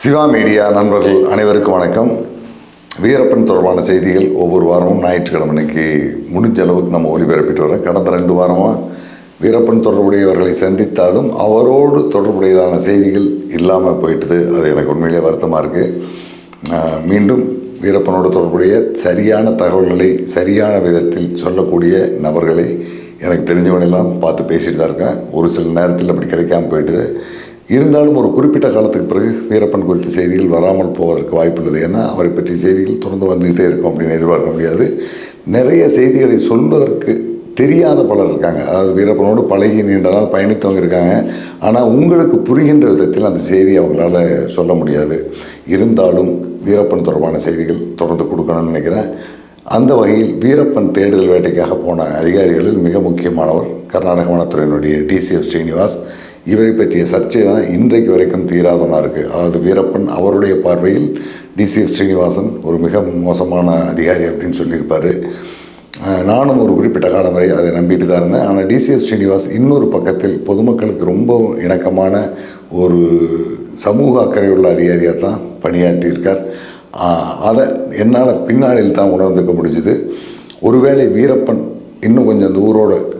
Siva media நண்பர்கள் அனைவருக்கும் வணக்கம். வீரப்பன் தொடர்பான செய்திகள் ஒவ்வொரு வாரமும் ஞாயிற்றுக்கிழமை அன்னைக்கு முடிஞ்ச அளவுக்கு நம்ம ஒளிபரப்பிட்டு வரோம். கடந்த ரெண்டு வாரமாக வீரப்பன் தொடர்புடையவர்களை சந்தித்தாலும் அவரோடு தொடர்புடையதான செய்திகள் இல்லாமல் போயிட்டுது. அது எனக்கு உண்மையிலே வருத்தமாக இருக்குது மீண்டும் வீரப்பனோடு தொடர்புடைய சரியான தகவல்களை சரியான விதத்தில் சொல்லக்கூடிய நபர்களை எனக்கு தெரிஞ்சவனெல்லாம் பார்த்து பேசிட்டு தான் இருக்கேன். ஒரு சில நேரத்தில் அப்படி கிடைக்காமல் போயிட்டுது. இருந்தாலும் ஒரு குறிப்பிட்ட காலத்துக்கு பிறகு வீரப்பன் குறித்த செய்திகள் வராமல் போவதற்கு வாய்ப்புள்ளது ஏன்னா அவரை பற்றிய செய்திகள் தொடர்ந்து வந்துக்கிட்டே இருக்கும் அப்படின்னு எதிர்பார்க்க முடியாது. நிறைய செய்திகளை சொல்வதற்கு தெரியாத பலர் இருக்காங்க. அதாவது வீரப்பனோடு பழகி நீண்ட நாள் பயணித்தவங்க இருக்காங்க. ஆனால் உங்களுக்கு புரிகின்ற விதத்தில் அந்த செய்தி அவங்களால சொல்ல முடியாது. இருந்தாலும் வீரப்பன் தொடர்பான செய்திகள் தொடர்ந்து கொடுக்கணும்னு நினைக்கிறேன். அந்த வகையில் வீரப்பன் தேடுதல் வேட்டைக்காக போன அதிகாரிகளில் மிக முக்கியமானவர் கர்நாடக வனத்துறையினுடைய டிசிஎஃப் ஸ்ரீனிவாஸ். இவரை பற்றிய சர்ச்சை தான் இன்றைக்கு வரைக்கும் தீராத ஒன்றா இருக்குது அதாவது வீரப்பன் அவருடைய பார்வையில் டிசிஎஃப் ஸ்ரீனிவாசன் ஒரு மிக மோசமான அதிகாரி அப்படின்னு சொல்லியிருப்பார். நானும் ஒரு குறிப்பிட்ட காலம் வரை அதை நம்பிட்டு தான் இருந்தேன். ஆனால் டிசிஎஃப் ஸ்ரீனிவாஸ் இன்னொரு பக்கத்தில் பொதுமக்களுக்கு ரொம்ப இணக்கமான ஒரு சமூக அக்கறையுள்ள அதிகாரியாக தான் பணியாற்றியிருக்கார். அதை என்னால் பின்னாளில் தான் உணர்ந்துக்க முடிஞ்சுது. ஒருவேளை வீரப்பன் இன்னும் கொஞ்சம் அந்த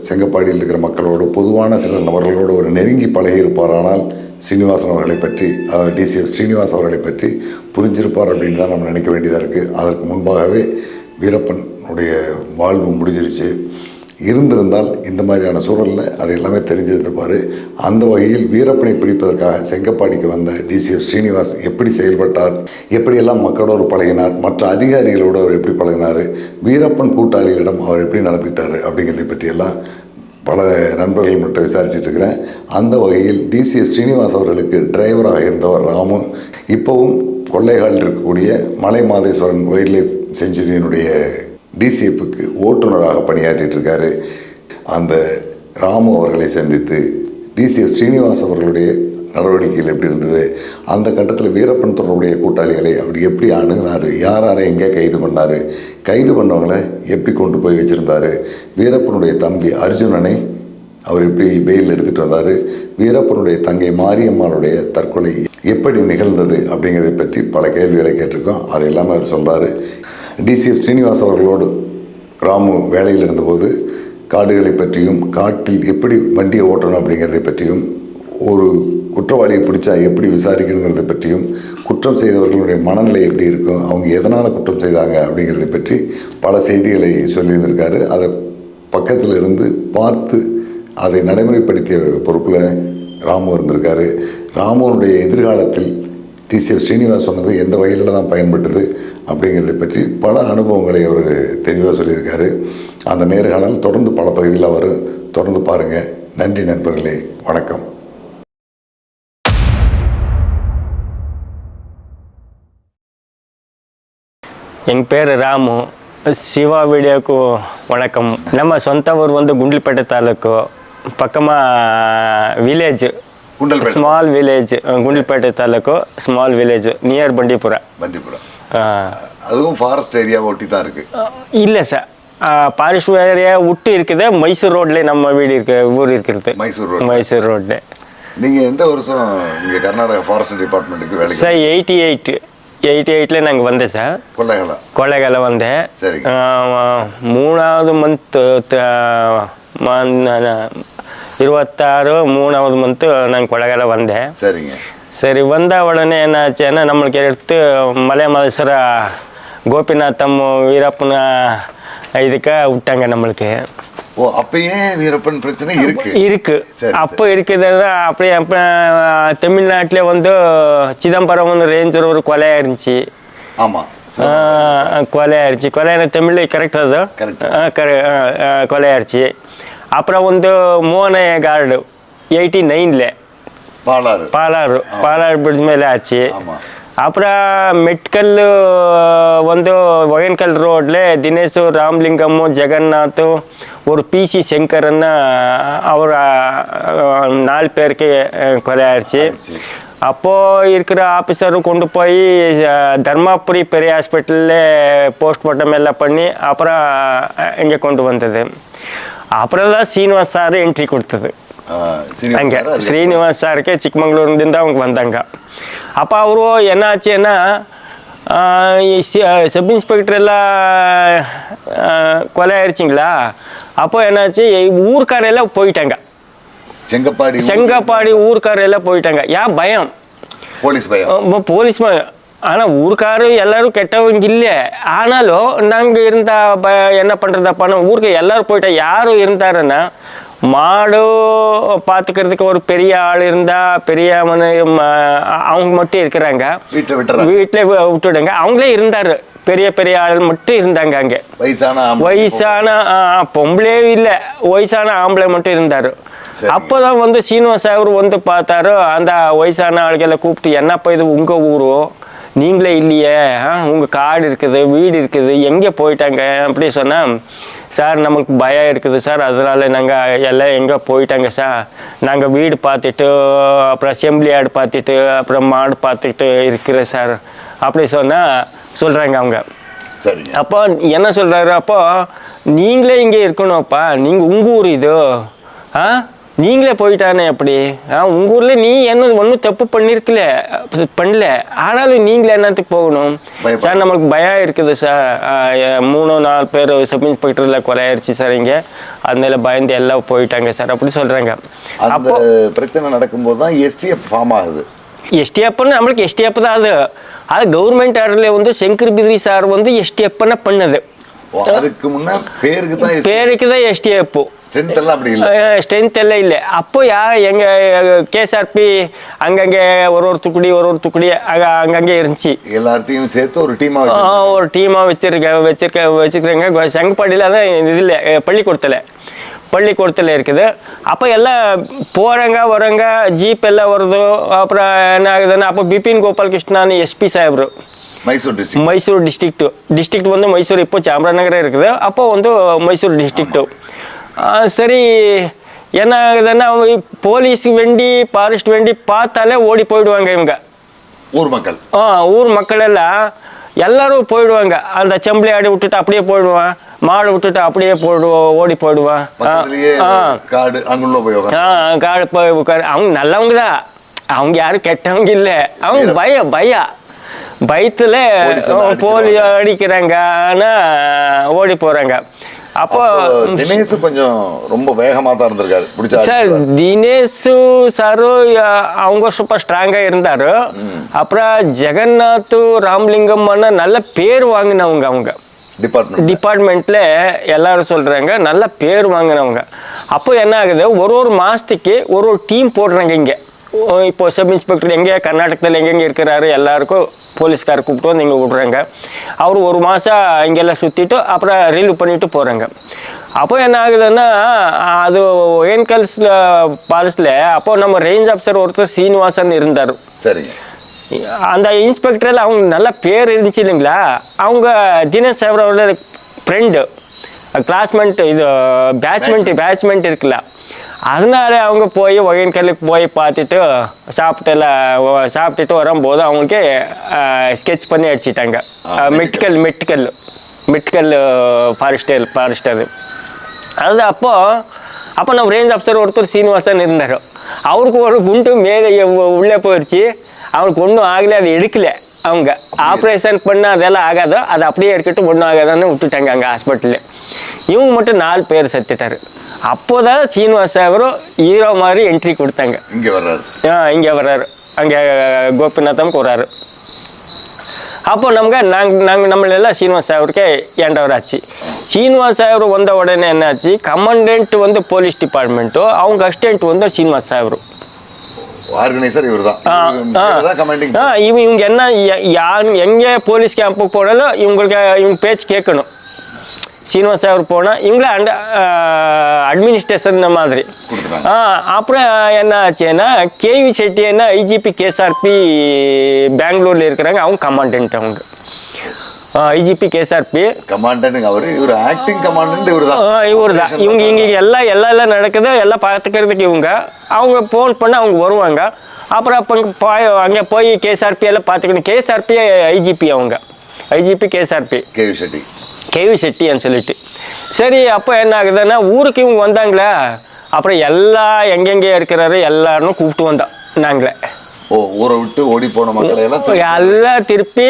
செங்கப்பாடியில் இருக்கிற மக்களோடு பொதுவான சில நபர்களோடு ஒரு நெருங்கி பழகியிருப்பாரானால் ஸ்ரீனிவாசன் அவர்களை பற்றி அதாவது டிசிஎஃப் ஸ்ரீனிவாஸ் அவர்களை பற்றி புரிஞ்சிருப்பார் அப்படின்னு தான் நம்ம நினைக்க வேண்டியதாக இருக்குது அதற்கு முன்பாகவே வீரப்பனுடைய வாழ்வு முடிஞ்சிருச்சு. இருந்திருந்தால் இந்த மாதிரியான சூழலில் அது எல்லாமே தெரிஞ்சிருப்பார் அந்த வகையில் வீரப்பனை பிடிப்பதற்காக செங்கப்பாடிக்கு வந்த டிசிஎஃப் ஸ்ரீனிவாஸ் எப்படி செயல்பட்டார் எப்படியெல்லாம் மக்களோடு பழகினார் மற்ற அதிகாரிகளோடு அவர் எப்படி பழகினார் வீரப்பன் கூட்டாளிகளிடம் அவர் எப்படி நடந்துக்கிட்டார் அப்படிங்கிறத பற்றியெல்லாம் பல நண்பர்கள் மட்டும் விசாரிச்சுட்டு இருக்கிறேன். அந்த வகையில் டிசிஎஃப் ஸ்ரீனிவாஸ் அவர்களுக்கு டிரைவராக இருந்தவர் ராமு. இப்போவும் கொள்ளைகாலில் இருக்கக்கூடிய மலை மாதேஸ்வரன் வைல்ட் லைஃப் செஞ்சுரியினுடைய டிசிஎஃப்க்கு ஓட்டுநராக பணியாற்றிட்டுருக்காரு. அந்த ராமு அவர்களை சந்தித்து டிசிஎஃப் ஸ்ரீனிவாஸ் அவர்களுடைய நடவடிக்கைகள் எப்படி இருந்தது? அந்த கட்டத்தில் வீரப்பன் தொடர்புடைய கூட்டாளிகளை அவர் எப்படி அணுகினார்? யார் யாரை எங்கே கைது பண்ணார்? கைது பண்ணவங்களை எப்படி கொண்டு போய் வச்சுருந்தார்? வீரப்பனுடைய தம்பி அர்ஜுனனை அவர் எப்படி பெயில் எடுத்துகிட்டு வந்தார்? வீரப்பனுடைய தங்கை மாரியம்மாளுடைய தற்கொலை எப்படி நிகழ்ந்தது அப்படிங்கிறத பற்றி பல கேள்விகளை கேட்டிருக்கோம். அதை எல்லாமே அவர் சொல்கிறாரு டிசிஎஃப் ஸ்ரீனிவாஸ் அவர்களோடு ராமு வேலையில் இருந்தபோது காடுகளை பற்றியும் காட்டில் எப்படி வண்டியை ஓட்டணும் அப்படிங்கிறதை பற்றியும் ஒரு குற்றவாளியை பிடிச்சா எப்படி விசாரிக்கணுங்கிறதை பற்றியும் குற்றம் செய்தவர்களுடைய மனநிலை எப்படி இருக்கும் அவங்க எதனால் குற்றம் செய்தாங்க அப்படிங்கிறத பற்றி பல செய்திகளை சொல்லியிருந்திருக்காரு. அதை பக்கத்தில் இருந்து பார்த்து அதை நடைமுறைப்படுத்திய பொறுப்பில் ராமு இருந்திருக்காரு. ராமுனுடைய எதிர்காலத்தில் டிசிஎஃப் ஸ்ரீனிவாஸ் சொன்னது எந்த வகையில் தான் பயன்பட்டது அப்படிங்கிறதை பற்றி பல அனுபவங்களை அவர் தெளிவாக சொல்லியிருக்காரு. அந்த நேர்காணல் தொடர்ந்து பல பகுதியில் வரும் தொடர்ந்து பாருங்கள் நன்றி நண்பர்களே. வணக்கம். என் பேர் ராமு. சிவா வீடியோக்கு வணக்கம். நம்ம சொந்த ஊர் வந்து குண்டில்பேட்டை தாலுக்கு. பக்கமாக village small village Gundlupet taluk small village near Bandipura Bandipuram அதுவும் ஃபாரஸ்ட் ஏரியாவை ஒட்டி தான் இருக்குது இல்லை சார். பாரிஸ் ஏரியா விட்டு இருக்குது. மைசூர் ரோட்ல நம்ம வீடு இருக்கு ஊர் இருக்கிறது. மைசூர் ரோடு மைசூர் ரோட்ல நீங்கள் எந்த வருஷம் இங்கே கர்நாடகா ஃபாரஸ்ட் டிபார்ட்மெண்ட்டுக்கு வேலைக்கு சார் எயிட்டி எயிட் எயிட்டி எயிட்டில் நாங்கள் வந்தேன் சார். கொள்ளைகளா கொள்ளைகால வந்தேன். ஆஹ் மூணாவது மந்த்து இருபத்தாறு மூணாவது மந்த்து நான் கொள்ளைகால வந்தேன். சரிங்க. சரி வந்த உடனே என்னாச்சுன்னா நம்மளுக்கு எடுத்து மலை மதேஸ்வர கோபிநாத்தம் வீரப்பன இதுக்கு விட்டாங்க நம்மளுக்கு. ஓ அப்பயே வீரப்பன் பிரச்சனை இருக்கு? இருக்கு. அப்போ இருக்குது அப்படியே அப்போ தமிழ்நாட்டில் வந்து சிதம்பரம் வந்து ரேஞ்சர் ஒரு கொலை இருந்துச்சு ஆமா ஆ, கொலை ஆயிடுச்சு கொலை எனக்கு தமிழில் கரெக்டாக அது? Correct. ஆ, correct. ஆ, ஆ, கொலை ஆயிடுச்சு அப்புறம் வந்து மோனை கார்டு எயிட்டி நைனில் பாலாறு. பாலாறு பாலாறு பிரிட்ஜ் மேலே ஆச்சு. ஆமா. அப்புறம் மெட்கல் வந்து ஒகன்கல் ரோட்ல தினேஷ் ராம்லிங்கமு ஜெகநாத் ஒரு பி சி சங்கர்னு அவர் நாலு பேருக்கு கொலை ஆயிடுச்சு. ஆயிடுச்சு. அப்போ இருக்கிற ஆஃபீஸரும் கொண்டு போய் தர்மாபுரி பெரிய ஹாஸ்பிட்டலில் போஸ்ட்மார்ட்டம் எல்லாம் பண்ணி அப்புறம் இங்கே கொண்டு வந்தது. அப்புறம் தான் சீனிவாஸ் சார் என்ட்ரி கொடுத்தது. ಹಂಗೆ. ಶ್ರೀನಿವಾಸ್ ಸಾರ್ಗೆ ಚಿಕ್ಕಮಂಗ್ಳೂರಿನಿಂದ ಅವ್ಗೆ ಬಂದಂಗ. ಅಪ್ಪ ಅವರು ಏನಾಚೆನ சப் இன்ஸ்பெக்டரெல்லாம் கொலை ஆயிடுச்சிங்களா அப்போ என்னாச்சு ஊர்க்காரையெல்லாம் போயிட்டாங்க செங்கப்பாடி செங்கப்பாடி ஊர்க்காரையெல்லாம் போயிட்டாங்க ஏன் பயம் போலீஸ் பயம் போலீஸ் பயம் ஆனால் ஊருக்காரு எல்லாரும் கெட்டவங்க இல்லை ஆனாலும் நாங்கள் இருந்தால் ப என்ன பண்ணுறது பண்ணுறதப்பான ஊருக்கு எல்லாரும் போயிட்டால் யாரும் இருந்தாருன்னா மாடு பார்த்துக்கிறதுக்கு ஒரு பெரிய ஆள் இருந்தா பெரிய அவங்க மட்டும் இருக்கிறாங்க. வீட்டுல விட்டுடுங்க. அவங்களே இருந்தாரு. பெரிய பெரிய ஆள் மட்டும் இருந்தாங்க அங்கே. வயசான பொம்பளே. இல்லை. வயசான ஆம்பளை மட்டும் இருந்தார். அப்போதான் வந்து சீனிவாஸ் அவர் வந்து பார்த்தாரு அந்த வயசான ஆளுகளை கூப்பிட்டு என்னப்பா இது உங்கள் ஊரு? நீங்களே இல்லையே. ஆ, உங்க காடு இருக்குது வீடு இருக்குது. எங்கே போயிட்டாங்க? அப்படி சொன்னால் சார் நமக்கு பயம் இருக்குது சார். அதனால நாங்கள் எல்லாம் எங்கே போயிட்டாங்க சார். நாங்கள் வீடு பார்த்துட்டு அப்புறம் அசெம்பிளி ஆடு பார்த்துட்டு அப்புறம் மாடு பார்த்துட்டு இருக்கிறேன் சார். அப்படி சொன்னால் சொல்கிறாங்க அவங்க. சரிங்க. அப்போ என்ன சொல்றாரு? அப்போ நீங்களே இங்கே இருக்கணும்ப்பா. நீங்கள் உங்கள் ஊர் இது. ஆ? நீங்களே போயிட்டானே அப்படி. ஆ உங்கள் ஊரில் நீ என்ன ஒன்றும் தப்பு பண்ணியிருக்கல பண்ணல. ஆனாலும் நீங்களே என்னத்துக்கு போகணும்? சார் நம்மளுக்கு பயம் இருக்குது சார். மூணு நாலு பேர் சப் இன்ஸ்பெக்டரில் கொலை ஆயிடுச்சு சார் இங்கே. அதனால பயந்து எல்லாம் போயிட்டாங்க சார். அப்படி சொல்கிறாங்க அப்போ பிரச்சனை நடக்கும்போது தான் எஸ்டிஎஃப் ஃபார்ம் ஆகுது. எஸ்டிஎஃப்னு நம்மளுக்கு எஸ்டிஎஃப் தான் அது. அது கவர்மெண்ட் ஆர்டரில் வந்து சங்கர் பிதிரி சார் வந்து எஸ்டிஎஃப்னு பண்ணது. அதுக்கு முன்ன பேருக்கு தான் பேருக்கு தான் எஸ்டி அப்போ ஸ்ட்ரென்த் எல்லாம் அப்படி இல்லை. ஸ்ட்ரென்த் எல்லாம் இல்லை. அப்போ யார் எங்க கேஎஸ்ஆர்பி அங்கங்கே ஒரு ஒரு துக்குடி ஒரு ஒரு துக்குடி அங்கங்கே இருந்துச்சு. எல்லாத்தையும் சேர்த்து ஒரு டீமாக ஒரு டீமாக வச்சிருக்க வச்சிருக்க வச்சுக்கிறேங்க சங்கப்பாடியில் தான் இதில் பள்ளிக்கூடத்தில். பள்ளிக்கூடத்தில் இருக்குது. அப்போ எல்லாம் போகிறங்க வரங்க. ஜீப் எல்லாம் வருதோ. அப்புறம் என்ன ஆகுதுன்னா அப்போ பிபின் கோபால்கிருஷ்ணான்னு SP சாஹிப்ரு. Mysore district Mysuru district district ಬಂದು ಮೈಸೂರು ಇಪ್ಪು ಚಾಮರಾಜನಗರ இருக்குது அப்போ வந்து மைசூர் டிஸ்ட்ரிக்ட்டு சரி என்ன ஆகுதுன்னா அவங்க போலீஸ் வெண்டி ஃபாரஸ்ட் வெண்டி பார்த்தாலே ஓடி போயிடுவாங்க இவங்க ஊர் மக்கள் ஆ ஊர் மக்கள் எல்லாம் எல்லாரும் போயிடுவாங்க அந்த செம்பளி ஆடி விட்டுட்டு அப்படியே போயிடுவான் மாடு விட்டுட்டு அப்படியே போயிடுவோம் ஓடி போயிடுவான் ஆ, பக்கத்துலயே ஆ காடு அங்குள்ள போய் உக்காந்து. ஆ காடு போய் உட்காரு அவங்க நல்லவங்க தான் அவங்க யாரும் கெட்டவங்க இல்லை அவங்க பயம் பயா பயத்துல போலீஸ் எல்லாம் அடிச்சிருவாங்க. போலி அடிக்கிறாங்க ஆனா ஓடி போறாங்க. அப்போ தினேஷ் கொஞ்சம் ரொம்ப வேகமா தான் இருந்திருக்காரு. பிடிச்சா சார் தினேஷு சாரு அவங்க சூப்பர் ஸ்ட்ராங்கா இருந்தாரு. அப்புறம் ஜெகநாத் ராம்லிங்கம் நல்ல பேர் வாங்கினவங்க அவங்க. டிபார்ட்மெண்ட் டிபார்ட்மெண்ட்ல எல்லாரும் சொல்றாங்க நல்ல பேர் வாங்கினவங்க. அப்போ என்ன ஆகுது? ஒரு ஒரு மாசத்துக்கு ஒரு ஒரு டீம் போடுறாங்க இங்க. இப்போ சப் இன்ஸ்பெக்டர் எங்கே? கர்நாடகத்தில் எங்கெங்கே இருக்கிறாரு? எல்லாருக்கும் போலீஸ்கார் கூப்பிட்டு வந்து இங்கே விட்றாங்க. அவர் ஒரு மாதம் இங்கெல்லாம் சுற்றிட்டு அப்புறம் ரிலீவ் பண்ணிட்டு போகிறாங்க அப்போ என்ன ஆகுதுன்னா அது ஒயன்கல்ஸ் பாலிஸில் அப்போ நம்ம ரேஞ்ச் ஆஃபீஸர் ஒருத்தர் சீனிவாசன் இருந்தார். சரிங்க. அந்த இன்ஸ்பெக்டரில் அவங்க நல்ல பேர் இருந்துச்சு இல்லைங்களா? அவங்க தினேஷ் அவரோட ஃப்ரெண்டு கிளாஸ்மெண்ட் இது பேட்ச்மெண்ட் பேட்ச்மெண்ட் இருக்குல்ல. அதனால அவங்க போய் ஒயன்கல்லுக்கு போய் பார்த்துட்டு சாப்பிட்டு எல்லாம் சாப்பிட்டுட்டு வரும்போது அவங்களுக்கு ஸ்கெட்ச் பண்ணி அடிச்சிட்டாங்க. மெட்டிக்கல் மெட்டிக்கல் மெட்டிக்கல் ஃபாரஸ்டர் ஃபாரஸ்டர் அது அப்போ அப்போ நம்ம ரேஞ்ச் ஆஃபீஸர் ஒருத்தர் சீனிவாசன் இருந்தார். அவருக்கு ஒரு குண்டு மேலே உள்ளே போயிடுச்சு அவருக்கு ஒன்றும் ஆகலை அது எடுக்கல அவங்க. ஆப்ரேஷன் பண்ண அதெல்லாம் ஆகாதோ? அது அப்படியே எடுக்கட்டும் ஒன்றும் ஆகாதான்னு விட்டுட்டாங்க அங்கே ஹாஸ்பிட்டலில் இவங்க மட்டும் நாலு பேர் செத்துட்டாரு. அப்போதான் சீனிவாச அவரும் ஹீரோ மாதிரி என்ட்ரி கொடுத்தாங்க. இங்கே வர்றாரு. ஆ இங்கே வர்றாரு. அங்கே கோபிநாத்தம் கூறாரு அப்போ நமக்கு நாங்கள் நாங்கள் நம்மளெல்லாம் சீனிவாஸ் சாவருக்கே ஏண்டவர் ஆச்சு சீனிவாஸ் சாவர் வந்த உடனே என்னாச்சு? கமாண்டன்ட் வந்து போலீஸ் டிபார்ட்மெண்ட்டோ அவங்க அசிஸ்டன்ட் வந்து சீனிவாஸ் சாவரு ஆர்கனைசர் இவர் தான் இவங்க என்ன யாரு எங்கே போலீஸ் கேம்புக்கு போனாலும் இவங்களுக்கு இவங்க பேச்சு கேட்கணும். சீனிவாஸ் சாகர் போனால் இவங்களே அண்ட அட்மினிஸ்ட்ரேஷன் மாதிரி. அப்புறம் என்ன ஆச்சுன்னா கேவி செட்டி என்ன ஐஜிபி கேஎஸ்ஆர்பி பெங்களூர்ல இருக்கிறாங்க. அவங்க கமாண்டன்ட் அவங்க. ஐஜிபி கேஎஸ்ஆர்பி கமாண்டன்ட் அவரு. இவர் ஆக்டிங் கமாண்டன்ட் இவர் தான் இவர் தான் இவங்க இங்கே எல்லாம் எல்லாம் எல்லாம் நடக்குது. எல்லாம் பார்த்துக்கிறதுக்கு இவங்க. அவங்க ஃபோன் பண்ண அவங்க வருவாங்க. அப்புறம் அப்போ போய் அங்கே போய் கேஎஸ்ஆர்பி எல்லாம் பார்த்துக்கணும். கேஎஸ்ஆர்பி ஐஜிபி அவங்க. IGP KSRP KV Shetty KV செட்டின்னு சொல்லிட்டு. சரி அப்போ என்ன ஆகுதுன்னா ஊருக்கு இவங்க வந்தாங்களா அப்புறம் எல்லா எங்கெங்கே இருக்கிறாரு எல்லாரும் கூப்பிட்டு வந்தோம் நாங்களே. ஓ ஊரை விட்டு ஓடி போன மக்களை எல்லாம் திருப்பி- எல்லாம் திருப்பி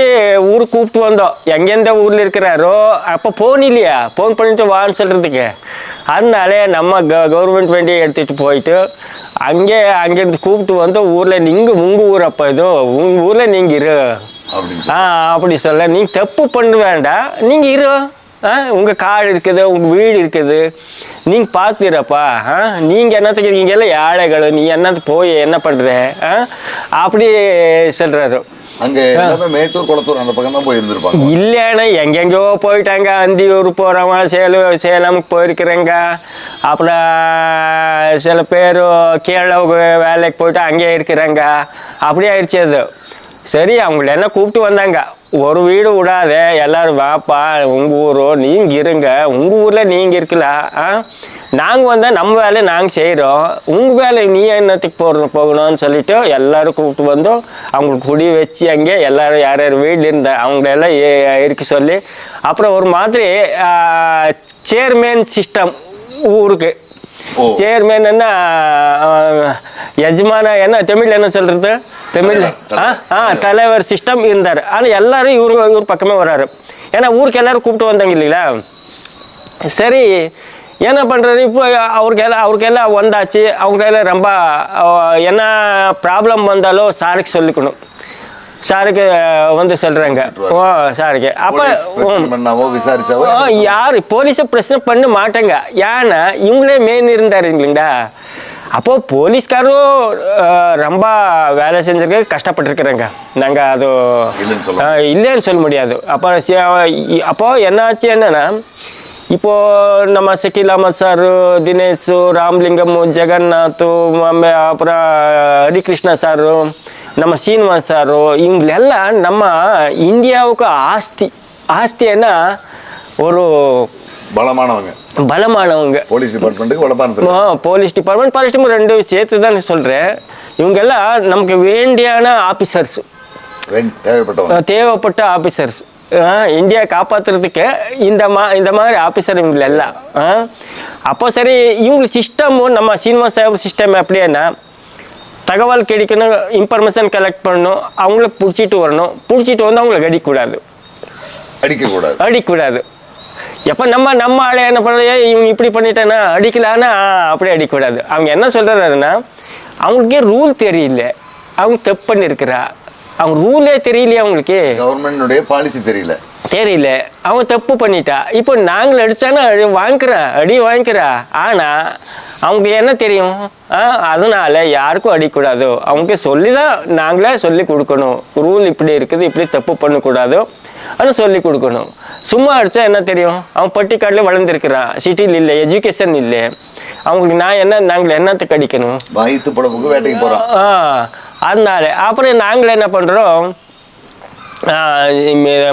ஊருக்கு கூப்பிட்டு வந்தோம் எங்கெந்த ஊரில் இருக்கிறாரோ அப்போ ஃபோன் இல்லையா? ஃபோன் பண்ணிட்டு வான்னு சொல்கிறதுக்கு அதனால நம்ம க கவர்மெண்ட் வண்டியை எடுத்துகிட்டு போயிட்டு அங்கே அங்கேருந்து கூப்பிட்டு வந்து ஊரில் நீங்கள் உங்கள் ஊர் அப்போ இதோ உங்கள் ஊரில் நீங்கள் இரு. ஆ அப்படி சொல்ல நீங்கள் தப்பு பண்ண வேண்டாம் நீங்கள் இரு. உங்கள் காடு இருக்குது உங்கள் வீடு இருக்குது. நீங்கள் பார்த்துறப்பா ஆ நீங்கள் என்னத்துக்கு இருக்கீங்க எல்லாம் ஏழைகள் நீ என்னத்து போய் என்ன பண்ணுற ஆ அப்படி சொல்கிறாரு அங்க மேட்டூர் குளத்தூர் அந்த பக்கம் தான் போய் இருந்திருப்பாங்க. இல்லைன்னா எங்கெங்கோ போயிட்டாங்க. அந்தியூர் போகிறவங்க சேலம் சேலமுக்கு போயிருக்கிறேங்க. அப்புறம் சில பேர் கீழே வேலைக்கு போயிட்டு அங்கேயே இருக்கிறாங்க. அப்படியே ஆயிடுச்சு அது. சரி அவங்கள என்ன கூப்பிட்டு வந்தாங்க? ஒரு வீடு விடாத எல்லாரும் வாப்பா உங்கள் ஊரோ நீங்கள் இருங்க. உங்கள் ஊரில் நீங்கள் இருக்கலாம் ஆ? நாங்கள் வந்தால் நம்ம வேலையை நாங்கள் செய்கிறோம் உங்கள் வேலை நீ என்னத்துக்கு போகிற போகணும்னு சொல்லிட்டு எல்லோரும் கூப்பிட்டு வந்தோம். அவங்களுக்கு குடி வச்சு அங்கே எல்லோரும் யார் யார் வீடு இருந்த அவங்களெல்லாம் ஏ- இருக்க சொல்லி. அப்புறம் ஒரு மாதிரி சேர்மேன் சிஸ்டம் ஊருக்கு. சேர்மேன் என்ன எஜமான என்ன தமிழ்ல என்ன சொல்றது? தமிழ்ல ஆ தலைவர். சிஸ்டம் இருந்தார். ஆனால் எல்லாரும் இவரு இவர் பக்கமே வராரு. ஏன்னா ஊருக்கு எல்லாரும் கூப்பிட்டு வந்தாங்க இல்லைங்களா? சரி என்ன பண்ணுறாரு இப்போ அவருக்கு எல்லாம் அவருக்கு எல்லாம் வந்தாச்சு. அவங்க எல்லாம் ரொம்ப என்ன ப்ராப்ளம் வந்தாலும் சாருக்கு சொல்லிக்கணும். சாருக்கு அஹ், வந்து சொல்கிறாங்க ஓ சாருக்கு அப்போ போலீஸ் பிரச்சனை பண்ணாவோ விசாரிச்சாவோ ஆ, யார் போலீஸை பிரச்சனை பண்ண மாட்டாங்க ஏன்னா இவங்களே மெயின் இருந்தார் இல்லைங்களா அப்போ போலீஸ்காரும் ஆ, ரொம்ப வேலை செஞ்சிருக்க கஷ்டப்பட்டிருக்கிறாங்க நாங்கள் அது இல்லைன்னு சொல்ல ஆ, இல்லைன்னு சொல்ல முடியாது அப்போ சி- இ- அப்போ என்னாச்சு என்னன்னா இப்போ நம்ம ಶಕೀಲ್ ಅಹಮದ್ ಸರ್ ದಿನೇಶ್ ರಾಮಲಿಂಗಮ್ ಜಗನ್ನಾಥ್ ಆಮೇಲೆ அப்புறம் ஹரிகிருஷ்ண சார் நம்ம சீனிவாஸ் சார் இவங்களெல்லாம் நம்ம இந்தியாவுக்கு ஆஸ்தி ஆஸ்தின்னா ஒரு பலமானவங்க. பலமானவங்க. போலீஸ் டிபார்ட்மெண்ட்டுக்கு பலமான போலீஸ் டிபார்ட்மெண்ட் டிபார்ட்மெண்ட் ரெண்டு சேர்த்து தான் சொல்கிறேன் இவங்கெல்லாம் நமக்கு வேண்டியான ஆஃபீஸர்ஸ் தேவைப்பட்டவங்க. தேவைப்பட்ட ஆஃபீஸர்ஸ் இந்தியா காப்பாற்றுறதுக்கு இந்த மா இந்த மாதிரி ஆஃபீஸர் இவங்க எல்லாம் ஆ? அப்போ சரி இவங்க சிஸ்டமும் நம்ம சீனிவாஸ் சாஹிப் சிஸ்டம் எப்படின்னா தகவல் கிடைக்கணும் இன்ஃபர்மேஷன் கலெக்ட் பண்ணணும் அவங்கள பிடிச்சிட்டு வரணும். பிடிச்சிட்டு வந்து அவங்கள அடிக்கக்கூடாது அடிக்கக்கூடாது. அடிக்கக்கூடாது. எப்போ நம்ம நம்ம ஆளை என்ன பண்ணுறது இவங்க இப்படி பண்ணிட்டேன்னா அடிக்கலான்னா? அப்படியே அடிக்கக்கூடாது. அவங்க என்ன சொல்கிறாருன்னா அவங்களுக்கே ரூல் தெரியல. அவங்க தப்பு பண்ணியிருக்கிறா அவங்க ரூலே தெரியலையே அவங்களுக்கு கவர்மெண்டுடைய பாலிசி தெரியல. தெரியல. அவன் தப்பு பண்ணிட்டா. இப்போ நாங்கள் அடித்தானா அடி வாங்கிக்கிறா அடி வாங்கிக்கிறா ஆனால் அவங்க என்ன தெரியும்? அதனால யாருக்கும் அடிக்கூடாது. அவங்க சொல்லி தான் நாங்களே சொல்லி கொடுக்கணும். ரூல் இப்படி இருக்குது இப்படி தப்பு பண்ணக்கூடாது. ஆனால் சொல்லி கொடுக்கணும். சும்மா அடித்தா என்ன தெரியும்? அவன் பட்டிக்காட்டில் வளர்ந்துருக்கிறான். சிட்டியில் இல்லை எஜுகேஷன் இல்லை. அவங்களுக்கு நான் என்ன நாங்கள் என்னத்துக்கு அடிக்கணும்? வயிற்று பொழப்புக்கு வேட்டைக்கு போறான். ஆ அதனால. அப்புறம் நாங்கள் என்ன பண்ணுறோம்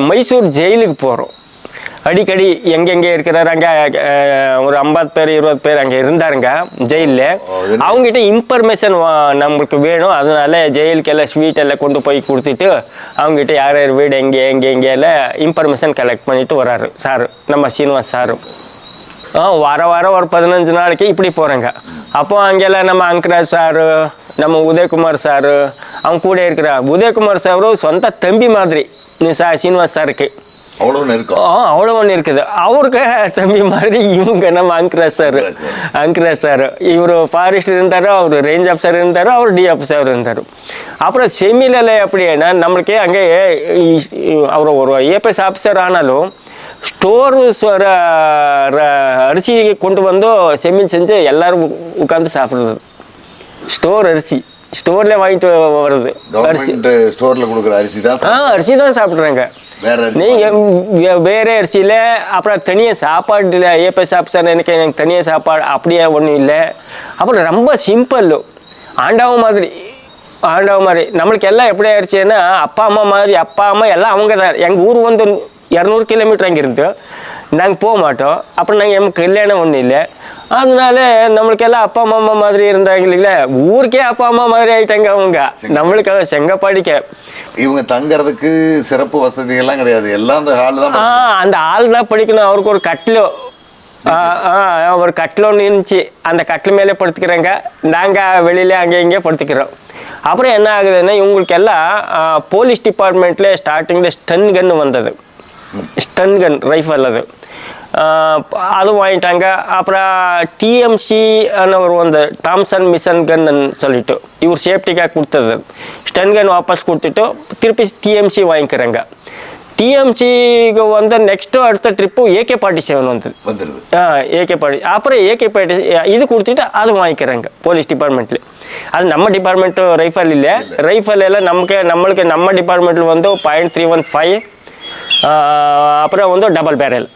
மைசூர் ஜெயிலுக்கு போகிறோம் அடிக்கடி எங்கெங்கே இருக்கிறாரு அங்கே ஒரு ஐம்பது பேர் இருபது பேர் அங்கே இருந்தாருங்க ஜெயிலில். அவங்ககிட்ட இன்ஃபர்மேஷன் நம்மளுக்கு வேணும். அதனால ஜெயிலுக்கு எல்லாம் ஸ்வீட் எல்லாம் கொண்டு போய் கொடுத்துட்டு அவங்ககிட்ட யார் யார் வீடு எங்கே எங்கே எங்கே எல்லாம் இன்ஃபர்மேஷன் கலெக்ட் பண்ணிட்டு வராரு. சார் நம்ம சீனிவாஸ் சாரு. ஆ வார வாரம் ஒரு பதினஞ்சு நாளைக்கு இப்படி போகிறேங்க அப்போ அங்கெல்லாம் நம்ம அங்கராஜ் சாரு நம்ம உதயகுமார் சாரு அவங்க கூட இருக்கிற உதயகுமார் சாரு சொந்த தம்பி மாதிரி. சீனிவாஸ் சாருக்கு. அவ்வளவு நெருக்கம் ஆ அவ்வளோ ஒன்று இருக்குது. அவருக்கு தம்பி மாதிரி இவங்க நம்ம அங்கராஜ் சார் அங்கராஜ் சார் இவர் ஃபாரஸ்ட் இருந்தார் அவர் ரேஞ்ச் ஆஃபீஸர் இருந்தார் அவர் டி ஆஃபீஸர் இருந்தார். அப்புறம் செமிலில் எப்படின்னா நம்மளுக்கு அங்கே அவர் ஒரு ஏபிஎஸ் ஆஃபீஸர் ஆனாலும் ஸ்டோர் அரிசி கொண்டு வந்து செம்மின் செஞ்சு எல்லாரும் உட்காந்து சாப்பிட்றது. ஸ்டோர் அரிசி. ஸ்டோர்லேயே வாங்கிட்டு வருது. அரிசி. ஸ்டோர்ல கொடுக்குற அரிசி தான் ஆ அரிசி தான் சாப்பிட்றாங்க. வேற நீங்கள் வேற அரிசியில் அப்புறம் தனியாக சாப்பாடு இல்லை ஏபிஎஸ் ஆஃபீஸர் எனக்கு எனக்கு தனியாக சாப்பாடு அப்படியே ஒன்றும் இல்லை. அப்புறம் ரொம்ப சிம்பிள் ஆண்டாவ மாதிரி ஆண்டாவ மாதிரி. நம்மளுக்கு எல்லாம் எப்படி ஆயிடுச்சுன்னா அப்பா அம்மா மாதிரி அப்பா அம்மா எல்லாம் அவங்க தான். எங்கள் ஊர் வந்து இரநூறு கிலோமீட்டர் அங்கே இருந்து நாங்கள் போக மாட்டோம். அப்புறம் நாங்கள் எமக்கு கல்யாணம் ஒன்றும் இல்லை. அதனால நம்மளுக்கு எல்லாம் அப்பா அம்மா மாதிரி இருந்தாங்க இல்லைங்களா ஊருக்கே அப்பா அம்மா மாதிரி ஆயிட்டாங்க அவங்க. நம்மளுக்கு செங்கப்பாடிக்க. இவங்க தங்கறதுக்கு சிறப்பு வசதிகள்லாம் கிடையாது. எல்லாம் அந்த ஹால் தான் ஆ அந்த ஆள் தான் படிக்கணும். அவருக்கு ஒரு கட்டிலோ ஒரு கட்டில் ஒன்று இருந்துச்சு. அந்த கட்டில் மேலே படுத்துக்கிறேங்க. நாங்கள் வெளியில அங்கே இங்கே படுத்துக்கிறோம். அப்புறம் என்ன ஆகுதுன்னா இவங்களுக்கு எல்லாம் போலீஸ் டிபார்ட்மெண்ட்டில் ஸ்டார்டிங்கில் ஸ்டன் கன் வந்தது. ஸ்டன் கன் ரைஃபிள் அது. அது வாங்கிட்டாங்க அப்புறம் டிஎம்சி ஒரு வந்து டாம்சன் மிஷன் கன்னு சொல்லிட்டு இவர் சேஃப்டிக்காக கொடுத்தது ஸ்டன் கன் வாபஸ் கொடுத்துட்டு திருப்பி டிஎம்சி வாங்கிக்கிறாங்க டிஎம்சிக்கு வந்து நெக்ஸ்ட்டு அடுத்த ட்ரிப்பு ஏகே ஃபார்ட்டி செவன் வந்தது வந்துடுது ஆ ஏகே பாடி அப்புறம் ஏகே பாடி இது கொடுத்துட்டு அது வாங்கிக்கிறாங்க போலீஸ் டிபார்ட்மெண்ட்டில் அது நம்ம டிபார்ட்மெண்ட்டு ரைஃபல் இல்லை ரைஃபல் எல்லாம் நமக்கு நம்மளுக்கு நம்ம டிபார்ட்மெண்ட்டில் வந்து பாயிண்ட் த்ரீ ஒன் ஃபைவ் அப்புறம் வந்து டபுள் பேரல்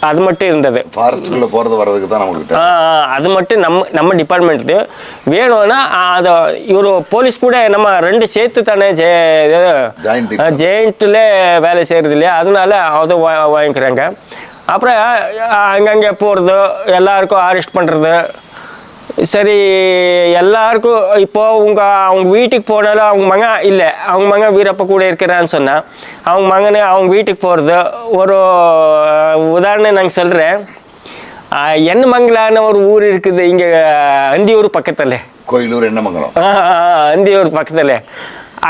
அது மட்டும் இருந்தது. ஃபாரஸ்ட்டுக்குள்ளே போகிறது வர்றதுக்கு தான் நமக்கு அது மட்டும் நம்ம நம்ம டிபார்ட்மெண்ட்டு வேணும்னா அதை இவர் போலீஸ் கூட நம்ம ரெண்டு சேர்த்து தானே ஜே ஜெயிண்ட்டில் வேலை செய்கிறது இல்லையா? அதனால அதை வாங்கிக்கிறாங்க. அப்புறம் அங்கங்கே போகிறது எல்லாருக்கும் அரெஸ்ட் பண்ணுறது சரி எல்லாருக்கும் இப்போ உங்க அவங்க வீட்டுக்கு போனாலும் அவங்க மகன் இல்லை அவங்க மகன் வீரப்ப கூட இருக்கிறான்னு சொன்னா அவங்க மகனு அவங்க வீட்டுக்கு போகிறது ஒரு உதாரணம் நாங்கள் சொல்கிறேன் எண்ணமங்கலான ஒரு ஊர் இருக்குது இங்கே அந்தியூர் பக்கத்தில்? கோயிலூர் எண்ணமங்கலம் அந்தியூர் பக்கத்தில்.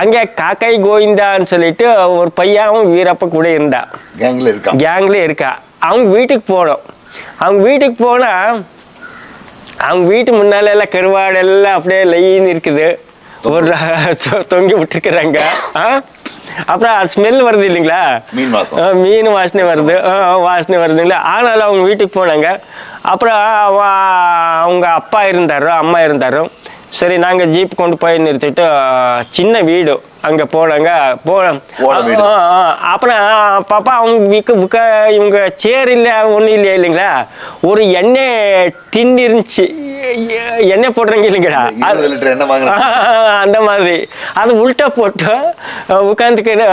அங்கே காக்கை கோவிந்தான்னு சொல்லிட்டு ஒரு பையன் வீரப்ப கூட இருந்தான். கேங்கில் இருக்கான் கேங்லேயே இருக்கா. அவங்க வீட்டுக்கு போனோம். அவங்க வீட்டுக்கு போனால் அவங்க வீட்டு முன்னால எல்லாம் கருவாடு எல்லாம் அப்படியே லைன் இருக்குது. ஒரு தொங்கி. விட்டுருக்குறாங்க. ஆ? அப்புறம் அது ஸ்மெல் வருது இல்லைங்களா? மீன் வாசம். மீன் வாசனை வருது. வாசனை வருதுங்களா ஆனாலும் அவங்க வீட்டுக்கு போனாங்க. அப்புறம் அவ- அவங்க அப்பா இருந்தாரோ அம்மா இருந்தாரோ சரி நாங்கள் ஜீப் கொண்டு போய் நிறுத்திட்டு சின்ன வீடு. அங்கே போனாங்க போனோம். அப்புறம் பாப்பா அவங்க விக்க விக்க இவங்க சேர் இல்லை ஒன்றும் இல்லையா இல்லைங்களா? ஒரு எண்ணெய் டின் இருந்துச்சு. எண்ணெய் போடுறீங்க இல்லைங்களா? அந்த மாதிரி. அது உள்டா போட்டு உட்காந்துக்கிட்டு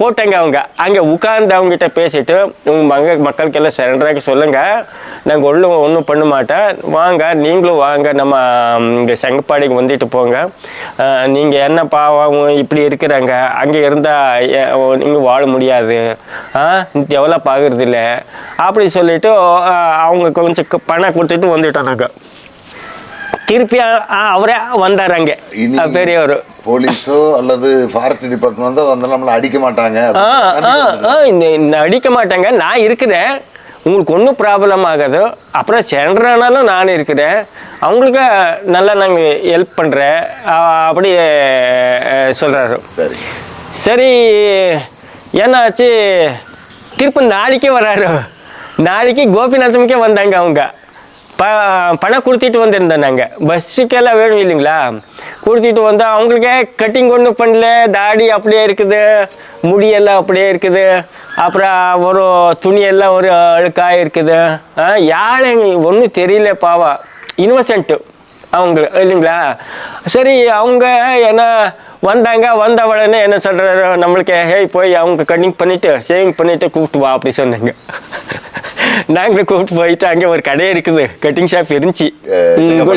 போட்டாங்க அவங்க. அங்கே உட்காந்து அவங்ககிட்ட பேசிட்டு உங்க மங்க மக்களுக்கெல்லாம் சரண்டராக சொல்லுங்க. நாங்கள் ஒன்றும் ஒன்றும் பண்ண மாட்டேன். வாங்க நீங்களும் வாங்க. நம்ம இங்கே செங்கப்பாடிக்கு வந்துட்டு போங்க. நீங்கள் என்ன பாவம் இப்படி இருக்கிறாங்க. அங்கே இருந்தால் நீங்கள் வாழ முடியாது. டெவலப் ஆகுறது இல்லை. அப்படி சொல்லிட்டு ஆ, அவங்க கொஞ்சம் பணம் கொடுத்துட்டு வந்துட்டோம் திருப்பி அவரே வந்தார் அங்கே. பெரியவர். போலீஸோ அல்லது ஃபாரஸ்ட் டிபார்ட்மெண்ட் வந்து நம்மளை அடிக்க மாட்டாங்க. இந்த அடிக்க மாட்டாங்க. நான் இருக்கிறேன். உங்களுக்கு ஒன்றும் ப்ராப்ளம் ஆகாது அப்புறம் சென்றானாலும் நான் இருக்கிறேன். அவங்களுக்கு நல்லா நாங்கள் ஹெல்ப் பண்ணுறேன் அப்படி சொல்கிறாரு சரி. சரி என்னாச்சு திருப்பி நாளைக்கே வராரு. நாளைக்கு கோபிநாத்தமுக்கே வந்தாங்க அவங்க. ப பணம் கொடுத்துட்டு வந்திருந்தோம் நாங்கள் பஸ்ஸுக்கெல்லாம் வேணும் இல்லைங்களா? கொடுத்துட்டு வந்தால் அவங்களுக்கே கட்டிங் ஒன்றும் பண்ணல. தாடி அப்படியே இருக்குது. முடியெல்லாம் அப்படியே இருக்குது. அப்புறம் ஒரு துணியெல்லாம் ஒரு அழுக்காக இருக்குது. ஆ ஒன்றும் தெரியல பாவா இன்னோசென்ட்டு அவங்க இல்லைங்களா? சரி அவங்க என்ன வந்தாங்க வந்த உடனே என்ன சொல்கிறாரு நம்மளுக்கு ஹேய் போய் அவங்க கட்டிங் பண்ணிவிட்டு சேவிங் பண்ணிவிட்டு கூப்பிட்டு வா அப்படி சொன்னாங்க. நாங்களும் கூப்பிட்டு போயிட்டு அங்கே ஒரு கடை இருக்குது. கட்டிங் ஷாப் இருந்துச்சு.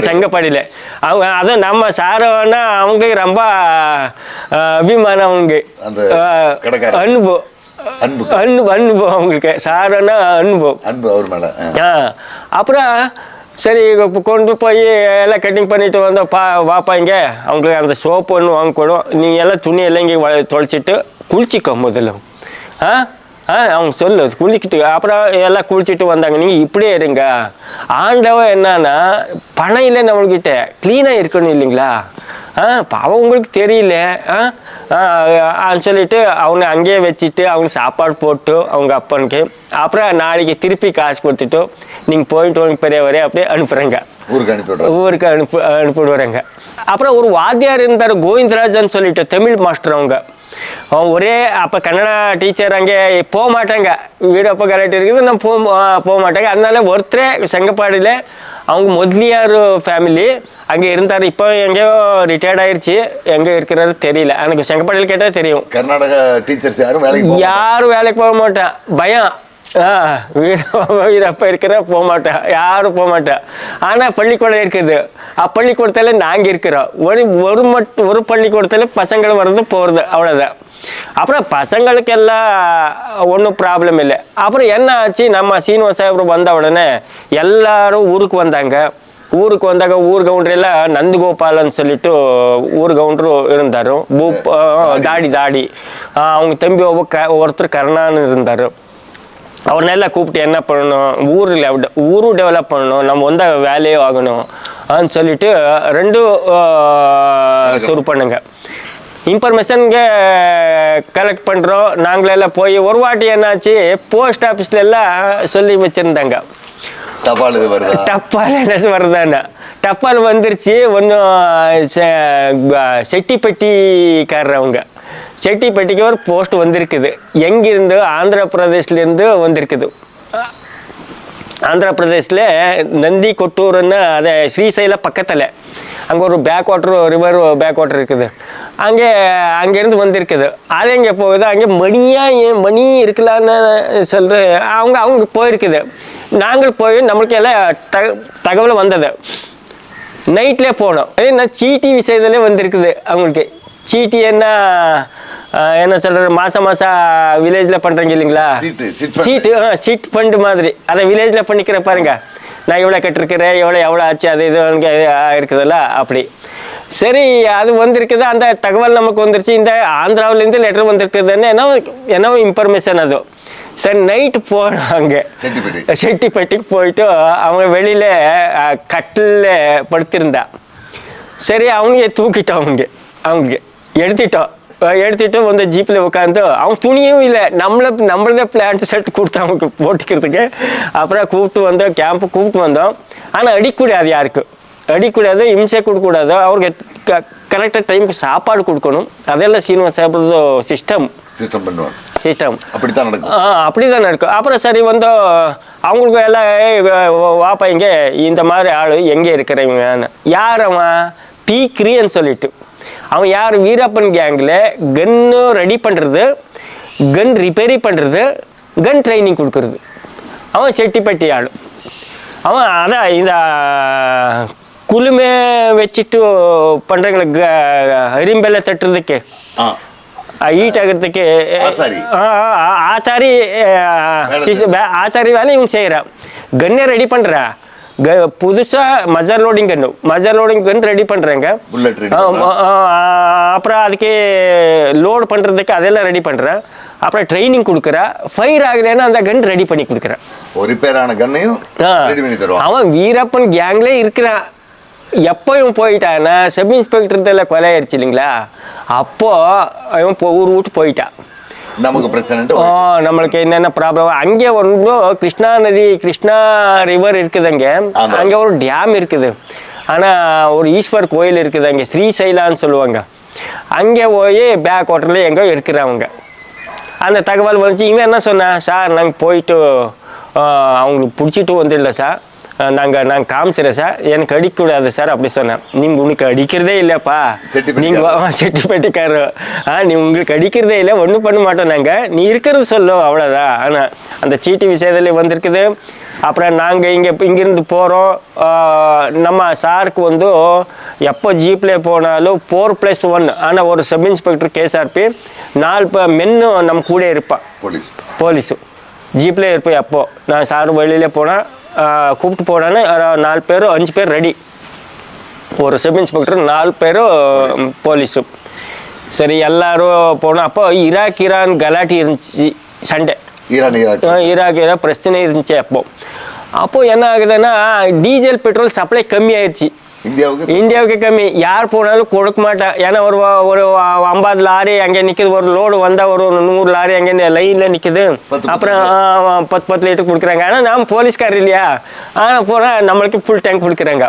செங்கப்பாடியில். அவங்க அதுவும் நம்ம சாரவன்னா அவங்களுக்கு ரொம்ப அபிமானம் அவங்க. அனுபவம் அன்பு. அன்பு. அனுபவம் அவங்களுக்கு. சாரன்னா அனுபவம் அன்பு அவர் மேல ஆ. அப்புறம் சரி கொண்டு போய் எல்லாம் கட்டிங் பண்ணிட்டு வந்தோம். பா வாப்பா இங்க. அவங்களுக்கு அந்த சோப்பு ஒன்று வாங்கி கொடும் நீங்கள் எல்லாம் துணி எல்லாம் இங்கே தொலைச்சிட்டு குளிச்சிக்கோ முதல்ல. ஆ? ஆ அவங்க சொல்லு குளிக்கிட்டு அப்புறம் எல்லாம் குளிச்சுட்டு வந்தாங்க. நீங்கள் இப்படியே இருங்க. ஆண்டவன் என்னன்னா பணம் இல்லை நம்மள்கிட்ட. க்ளீனாக இருக்கணும் இல்லைங்களா? ஆ பாவம் உங்களுக்கு தெரியல. ஆ சொல்லிட்டு அவங்க அங்கேயே வச்சுட்டு அவங்க சாப்பாடு போட்டு அவங்க அப்பனுக்கு அப்புறம் நாளைக்கு திருப்பி காசு கொடுத்துட்டு நீங்கள் போயிட்டு வாங்க பெரியவரே அப்படியே அனுப்புகிறேங்க ஊருக்கு அனுப்பி விடுறாரு ஊருக்கு அனுப்பு அனுப்பிவிடுவாங்க அப்புறம் ஒரு வாத்தியார் இருந்தார் கோவிந்தராஜன் சொல்லிட்டு தமிழ் மாஸ்டர் அவங்க. அவன் ஒரே அப்போ கன்னடா டீச்சர் அங்கே போக மாட்டாங்க வீடு அப்போ கரெக்ட் இருக்குது நான் போக மா- போக மாட்டாங்க அதனால ஒருத்தரே செங்கப்பாடியில் அவங்க முதலியார் ஃபேமிலி அங்கே இருந்தார். இப்போ எங்கேயோ ரிட்டையர்ட் ஆயிருச்சு. எங்கே இருக்கிறது தெரியல. எனக்கு செங்கப்பாடியில் கேட்டால் தெரியும். கர்நாடக டீச்சர்ஸ் யாரும் வேலைக்கு யாரும் வேலைக்கு போக மாட்டேன் பயம். வீரப்பா இருக்கிற போக மாட்டேன் யாரும் போக மாட்டேன் ஆனால் பள்ளிக்கூடம் இருக்குது. அப்பள்ளிக்கூடத்தில் நாங்கள் இருக்கிறோம். ஒரு ஒரு மட்டும் ஒரு பள்ளிக்கூடத்தில் பசங்கள் வர்றது போகிறது அவ்வளோதான் அப்புறம் பசங்களுக்கெல்லாம் ஒன்றும் ப்ராப்ளம் இல்லை. அப்புறம் என்ன ஆச்சு? நம்ம சீனிவாச சாஹிப் வந்த உடனே எல்லாரும் ஊருக்கு வந்தாங்க. ஊருக்கு வந்தாங்க ஊர் கவுண்டரில் நந்துகோபாலன்னு சொல்லிட்டு ஊர் கவுண்டரும் இருந்தார். பூப் தாடி தாடி. அவங்க தம்பி ஒவ்வொரு க ஒருத்தர் கருணான்னு இருந்தார். அவர்னெಲ್ಲ கூப்பிட்டு என்ன பண்ணணும்? ஊர் ஊரும் டெவலப் பண்ணணும். நம்ம வந்த வேலையே ஆகணும். அப்படின்னு சொல்லிட்டு ரெண்டும் சுரு பண்ணுங்க. இன்ஃபர்மேஷனுங்க கலெக்ட் பண்ணுறோம் நாங்களெல்லாம் போய் ஒரு வாட்டி என்னாச்சு? போஸ்ட் ஆஃபீஸ்ல எல்லாம் சொல்லி வச்சுருந்தாங்க. தபால் இது வருதா? டப்பால் என்ன வருதாண்ணா டப்பால் வந்துருச்சு. ஒன்றும் செட்டிப்பட்டிக்காரவங்க. செட்டிப்பட்டிக்கு ஒரு போஸ்ட் வந்திருக்குது. எங்கிருந்து? ஆந்திர பிரதேஷ்லேருந்து வந்திருக்குது. ஆந்திர பிரதேஷில் நந்தி கொட்டூர்னு அதை ஸ்ரீசைல பக்கத்தில். அங்கே ஒரு backwater river backwater இருக்குது. அங்கே அங்கேருந்து வந்திருக்குது. அது எங்கே போகுது? அங்கே மணியாக ஏன் மணி இருக்கலான்னு சொல்கிற அவங்க அவங்க போயிருக்குது. நாங்கள் போய் நம்மளுக்கு எல்லாம் த தகவல் வந்தது. நைட்லேயே போனோம். அதே சீட்டி விஷயத்துலேயே வந்திருக்குது அவங்களுக்கு. சீட்டி என்ன என்ன சொல்கிறது மாதம் மாதம் வில்லேஜில் பண்ணுறீங்க இல்லைங்களா? சீட்டு, சீட் ஃபண்ட் மாதிரி. அதை வில்லேஜில் பண்ணிக்கிற பாருங்க. நான் இவ்வளோ கட்டிருக்கிறேன் எவ்வளோ எவ்வளோ ஆச்சு அது இது இருக்குதுல்ல அப்படி. சரி அது வந்திருக்குது அந்த தகவல் நமக்கு வந்துருச்சு. இந்த ஆந்திராவிலேருந்து லெட்டர் வந்திருக்குதுன்னு என்ன என்ன இன்ஃபர்மேஷன் அது. சரி நைட்டு போனாங்க. செட்டிப்பட்டி. செட்டிப்பட்டிக்கு போயிட்டு அவங்க வெளியில அஹ், கட்டில்ல படுத்திருந்தா. சரி அவங்க தூக்கிட்டோம் அவங்க. அவங்க எடுத்துட்டோம். அஹ் எடுத்துட்டு வந்து ஜீப்பில் உட்காந்து அவன் துணியும் இல்லை. நம்மள நம்மளதே பிளான்ட் செட் கொடுத்து அவனுக்கு போட்டுக்கிறதுக்கு அப்புறம் கூப்பிட்டு வந்தோம் கேம்ப்பு கூப்பிட்டு வந்தோம். ஆனால் அடிக்கூடாது யாருக்கு? அடிக்கூடாது இம்சை கொடுக்கக்கூடாது. அவருக்கு கரெக்டாக டைமுக்கு சாப்பாடு கொடுக்கணும். அதெல்லாம் சீனிவாச சாப்பிட்றது சிஸ்டம் சிஸ்டம் பண்ணுவாங்க. சிஸ்டம் அப்படித்தான் நடக்கும். ஆ அப்படிதான் இருக்கும் அப்புறம் சரி வந்து அவங்களுக்கு எல்லாம் "ஏய், வா- வா- வாப்பா இங்கே இந்த மாதிரி ஆள் எங்கே இருக்கிறவங்கன்னு யார் அவன்? பி. கிரியன்னு சொல்லிட்டு. அவன் யார்? வீரப்பன் கேங்கில் கன்னு ரெடி பண்ணுறது கன் ரிப்பேரி பண்ணுறது கன் ட்ரைனிங் கொடுக்கறது. அவன் செட்டிப்பட்டி ஆள் அவன் அதான் இந்த குளுமே வச்சுட்டு பண்ணுறங்களுக்கு அரிம்பெல்லாம் தட்டுறதுக்கு. ஆ. ஈட் ஆகிறதுக்கு. ஆசாரி. ஆ, ஆ, ஆ, ஆச்சாரி ஆச்சாரி வேலை இவன் செய்கிறான் கன்னை ரெடி பண்ணுறா புதுசாக muzzle loading gun muzzle loading gun ready பண்ணுறாங்க அப்புறம் அதுக்கு லோடு பண்ணுறதுக்கு அதெல்லாம் ரெடி பண்ணுறேன் அப்புறம் ட்ரைனிங் கொடுக்குறா ஃபயர் ஆகலைன்னா அந்த கன் ரெடி பண்ணி கொடுக்குறேன். ஒரு கண்ணையும் ஆ. ரெடி பண்ணி தருவான். அவன் வீரப்பன் கேங்லே இருக்கிறான். எப்போ இவன் போயிட்டான்னா சப் இன்ஸ்பெக்டர் கொலை ஆயிடுச்சு இல்லைங்களா? அப்போ இவன் போ- ஊர் விட்டு போயிட்டான். நமக்கு பிரச்சனை நம்மளுக்கு என்னென்ன ப்ராப்ளம் அங்கே ஒன்றும் கிருஷ்ணா நதி கிருஷ்ணா ரிவர் இருக்குது அங்கே. அங்கே ஒரு டேம் இருக்குது ஆனால் ஒரு ஈஸ்வர் கோயில் இருக்குது அங்கே ஸ்ரீசைலான்னு சொல்லுவாங்க. அங்கே போய் பேக் வாட்டரில் எங்கோ இருக்கிறவங்க அந்த தகவல் வந்துச்சு இவன் என்ன சொன்னான் சார் நாங்கள் போயிட்டு அவங்களுக்கு பிடிச்சிட்டு வந்துடல சார் நாங்கள் நாங்கள் காமிச்சிடறேன் சார் எனக்கு அடிக்கக்கூடாது சார் அப்படி சொன்னேன். நீங்கள் உனக்கு அடிக்கிறதே இல்லைப்பா. நீங்கள் செட்டிப்பேட்டைக்காரர் ஆ நீ உங்களுக்கு அடிக்கிறதே இல்லை ஒன்றும் பண்ண மாட்டோம் நாங்கள் நீ இருக்கிறது சொல்லு அவ்வளோதான் ஆனால் அந்த சீட்டு விஷயத்துல வந்திருக்குது. அப்புறம் நாங்கள் இங்கே இங்கேருந்து போகிறோம் நம்ம சாருக்கு வந்து எப்போ ஜீப்பில் போனாலும் ஃபோர் ப்ளஸ் ஒன் ஆனால் ஒரு சப் இன்ஸ்பெக்டர் கேஎஸ்ஆர்பி நாலு மென்னு நம்ம கூட இருப்பான் போலீஸ். போலீஸு. ஜீப்லேயே இருப்பேன் அப்போ நான் சார் வெளியில் போனால் கூப்பிட்டு போனான்னு நாலு பேர் அஞ்சு பேர் ரெடி ஒரு சப் இன்ஸ்பெக்டர் நாலு பேரும் போலீஸு சரி எல்லாரும் போனோம். அப்போ ஈராக் ஈரான் கலாட்டி இருந்துச்சு சண்டை. Iran Iraq. ஈராக் ஈராக் பிரச்சனை இருந்துச்சு அப்போ. அப்போ என்ன ஆகுதுன்னா டீசல் பெட்ரோல் சப்ளை கம்மி ஆயிடுச்சு இந்தியாவுக்கு இந்தியாவுக்கு கம்மி. யார் போனாலும் கொடுக்க மாட்டேன் ஏன்னா ஒரு ஒரு ஐம்பது லாரி அங்கே நிற்குது ஒரு லோடு வந்தால் ஒரு நூறு லாரி அங்கே லைனில் நிற்குது அப்புறம் பத்து பத்து லிட்டர் கொடுக்குறாங்க. ஆனால் நாம் போலீஸ்கார் இல்லையா? ஆனால் போனால் நம்மளுக்கு ஃபுல் டேங்க் கொடுக்குறாங்க.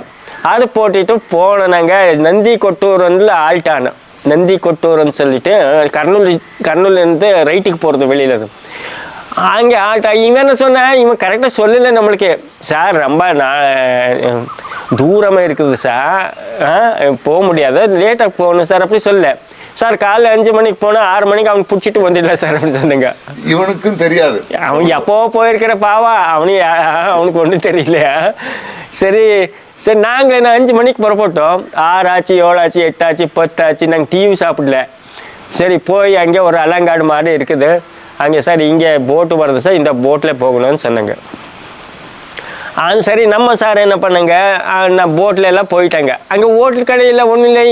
அது போட்டுட்டு போனோம் நாங்கள் நந்தி கொட்டூர் வந்து நந்தி கொட்டூர்னு சொல்லிட்டு கர்னூல் கர்னூல்லேருந்து ரைட்டுக்கு போகிறது வெளியில இருந்து அங்கே ஆட்டா இவன் என்ன சொன்னேன் இவன் கரெக்டாக சொல்லலை நம்மளுக்கு. சார் ரொம்ப நான் தூரமாக இருக்குது சார். போக முடியாது. லேட்டாக போகணும் சார். அப்படி சொல்ல சார் காலைல அஞ்சு மணிக்கு போனால் ஆறு மணிக்கு அவன் பிடிச்சிட்டு வந்துடலாம் சார் அப்படின்னு சொன்னீங்க. இவனுக்கும் தெரியாது. அவன் எப்போ போயிருக்கிற பாவா? அவனு அவனுக்கு ஒன்றும் தெரியலையா சரி சரி நாங்கள் என்ன அஞ்சு மணிக்கு புறப்பட்டோம். ஆறு ஆச்சு ஏழு ஆச்சு எட்டு ஆச்சு பத்து ஆச்சு நாங்கள் டிவி சாப்பிடல. சரி போய் அங்கே ஒரு அலங்காடு மாதிரி இருக்குது. அங்கே சார் இங்கே போட்டு வருது சார் இந்த போட்டில் போகணும்னு சொன்னாங்க. ஆ சரி நம்ம சார் என்ன பண்ணுங்க? நான் போட்டில் எல்லாம் போயிட்டாங்க. அங்கே ஹோட்டல் கடையில் ஒன்றும் இல்லை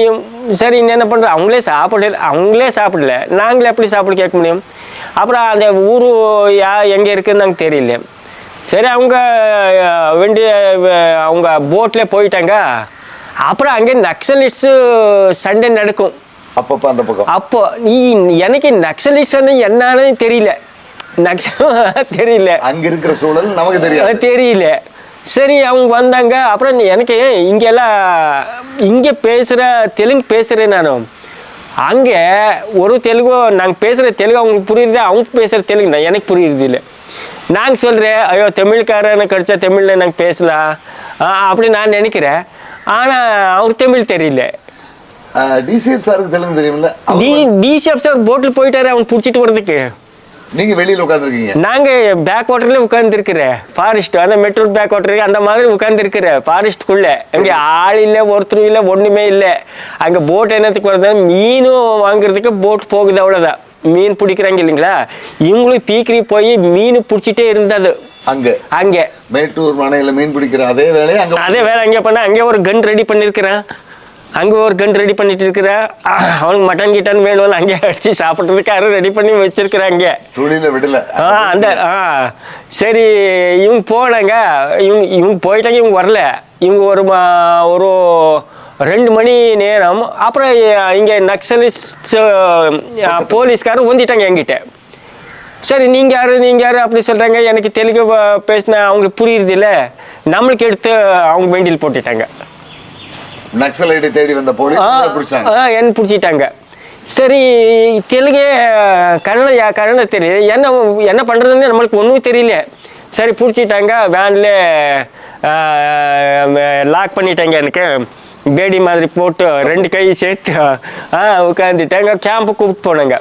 சரி இன்னும் என்ன பண்ணுறோம் அவங்களே சாப்பிடல அவங்களே சாப்பிடல. நாங்களே எப்படி சாப்பிட கேட்க முடியும்? அப்புறம் அந்த ஊர் யா எங்கே இருக்குதுன்னு நாங்கள் தெரியல. சரி அவங்க ஆ, வேண்டிய அவங்க போட்டில் போயிட்டாங்க. அப்புறம் அங்கே நக்சலிட்ஸு சண்டை நடக்கும். அப்பப்போ அந்த பக்கம். அப்போ நீ எனக்கு நக்சலிட்ஸ் என்னன்னு தெரியல. நக்ச தெரியல. அங்க இருக்கிற சூழல் நமக்கு அது தெரியாது தெரியல. சரி அவங்க வந்தாங்க. அப்புறம் எனக்கு இங்கெல்லாம் இங்கே பேசுகிற தெலுங்கு பேசுகிறேன் நான். அங்கே ஒரு தெலுங்கு நாங்கள் பேசுகிற தெலுங்கு அவங்களுக்கு புரியுது அவங்க பேசுகிற தெலுங்கு நான் எனக்கு புரியுறது இல்லை. நாங்கள் சொல்கிறேன் ஐயோ தமிழ்காரனை கிடைச்சா தமிழில் நாங்கள் பேசலாம். அப்படி நான் நினைக்கிறேன். ஆனால் அவங்களுக்கு தமிழ் தெரியல. டிசிஎஃப் சாருக்கு தெலுங்கு டி டிசிஎஃப் சார் போட்டில் போயிட்டாரு அவங்க பிடிச்சிட்டு வர்றதுக்கு. நீங்க வெளியில உட்காந்துருக்கீங்க நாங்கள் பேக் வாட்டர்ல உட்காந்துருக்கிறேன் ஃபாரஸ்ட் அந்த மெட்ரோ பேக் வாட்டர் அந்த மாதிரி உட்காந்துருக்கிறேன் ஃபாரஸ்ட்குள்ளே அங்கே ஆள் இல்லை ஒருத்தரும் இல்லை ஒன்றுமே இல்லை. அங்கே போட் என்னத்துக்கு வருது மீனும் வாங்குறதுக்கு போட் போகுது அவ்வளோதான் மீன் பிடிக்கிறாங்க இல்லைங்களா? இவங்களும் பீக்கிரி போய் மீன் பிடிச்சிட்டே இருந்தது. அங்க. அங்கே. மேட்டூர் மனையில மீன் பிடிக்கிற அதே வேலையை அங்க அதே வேலை அங்கே பண்ண அங்கே ஒரு கன் ரெடி பண்ணியிருக்கிறேன் அங்கே ஒரு கன் ரெடி பண்ணிட்டு இருக்கிறேன் அவனுக்கு மட்டன் கிட்டன் வேணும் அங்கே அடிச்சு சாப்பிட்றதுக்காக ரெடி பண்ணி வச்சிருக்கிறேன் அங்கே தொழில விடல. ஆ அந்த ஆ சரி இவங்க போனாங்க இவங்க இவங்க போயிட்டாங்க இவங்க வரல. இவங்க ஒரு மா- ஒரு ரெண்டு மணி நேரம் அப்புறம் இங்கே நக்சலிஸ்ட் போலீஸ்காரர் வந்துட்டாங்க என்கிட்ட. சரி நீங்கள் யார் நீங்கள் யார் அப்படி சொல்கிறாங்க எனக்கு தெலுங்கு பேசினா அவங்களுக்கு புரியுறது இல்லை நம்மளுக்கு எடுத்து அவங்க வெண்டில் போட்டுட்டாங்க. நக்சலைட்டை தேடி வந்த போலீஸ் என்ன பிடிச்சிட்டாங்க. சரி தெலுங்கு கன்னட கன்னட தெரியுது என்ன என்ன பண்ணுறதுன்னு நம்மளுக்கு ஒன்றும் தெரியல. சரி பிடிச்சிட்டாங்க. வேனில் லாக் பண்ணிட்டாங்க எனக்கு. பேடி மாதிரி போட்டு ரெண்டு கை சேர்த்து ஆ உட்காந்துட்டாங்க கேம்பு கூப்பிட்டு போனாங்க.